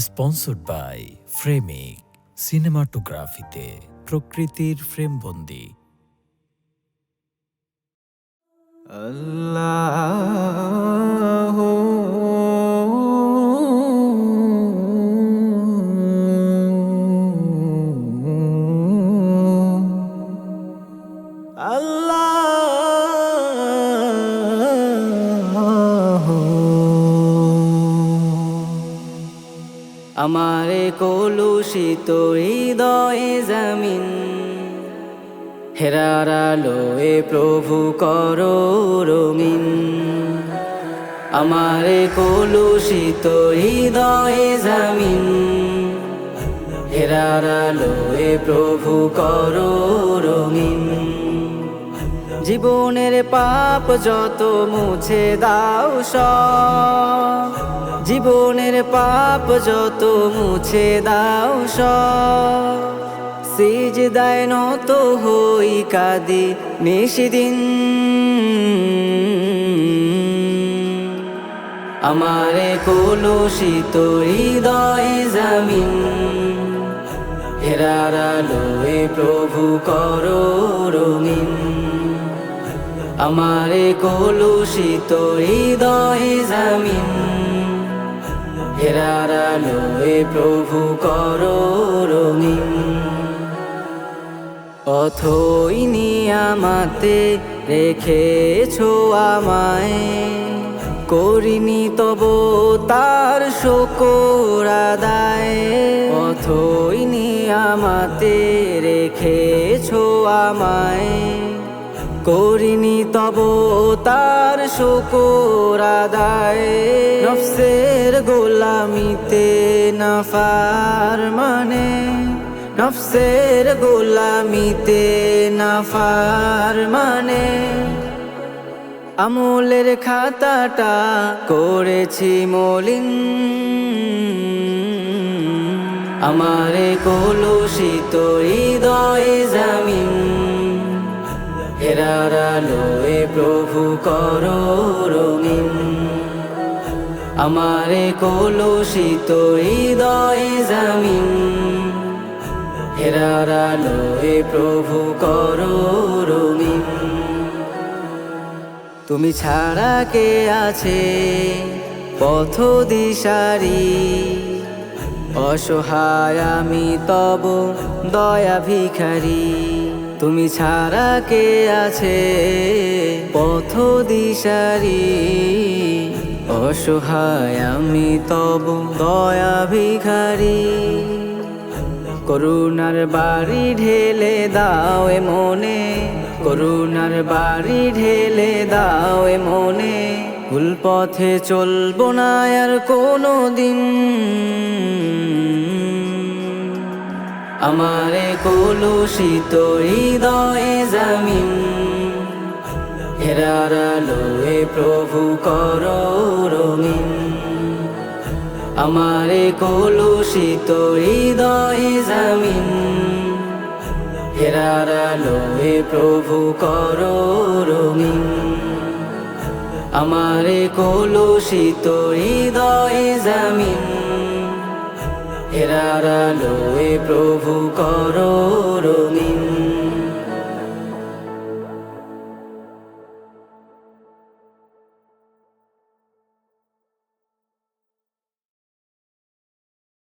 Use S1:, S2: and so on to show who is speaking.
S1: Sponsored by ফ্রেমিক সিনেমাটোগ্রাফিতে প্রকৃতির ফ্রেমবন্দি
S2: আল্লাহ আমারে কলুষিত হৃদয়ে জমিন। হেরার আলোয় প্রভু করো রঙিন। আমারে কলুষিত হৃদয়ে জমিন। হেরার আলোয় প্রভু করো রঙিন। জীবনের পাপ যত মুছে দাও সব। জীবনের পাপ যত মুছে দাও সব। সিজ দায় নত হই কাদি নিশিদিন। আমারে কলুষিত হৃদয় জামিন। হেরার আলোয় প্রভু করো রঙিন। আমারে কলুষিত হৃদয় জামিন। হেরার আলোয় প্রভু করো রঙিন। অথই নিয়ামাতে রেখেছো আমায়। করিনি তব তার শোকর আদায়। অথই নিয়ামাতে রেখেছো আমায়। করিনি তব তার শোকর আদায়। নফসের গোলামিতে নাফার মানে। নফসের গোলামিতে নাফার মানে। আমলের খাতাটা করেছি মলিন। আমারে কলুষিত হৃদয়ে জামিন। হেরার আলোয় প্রভু করো রঙিন। আমারে কলুষিত হৃদয়ে জামিন। হেরার আলোয় প্রভু করো রঙিন। তুমি ছাড়া কে আছে পথ দিশারি? অসহায় আমি তব দয়া ভিখারি। তুমি ছাড়া কে আছে? পথ দিশারি, অসহায় আমি তব দয়া ভিখারি করুণার বাড়ি ঢেলে দাও এ মনে, করুণার বাড়ি ঢেলে দাও এ মনে। ভুল পথে চলবো না আর কোনো দিন আমারে কলুষিত হৃদয়ে জামিন। হেরার আলোয় প্রভু করো রঙিন। আমারে কলুষিত হৃদয়ে জামিন। হেরার আলোয় প্রভু করো রঙিন। আমারে কলুষিত হৃদয়ে জামিন। হেরার আলোয় প্রভু করো রঙিন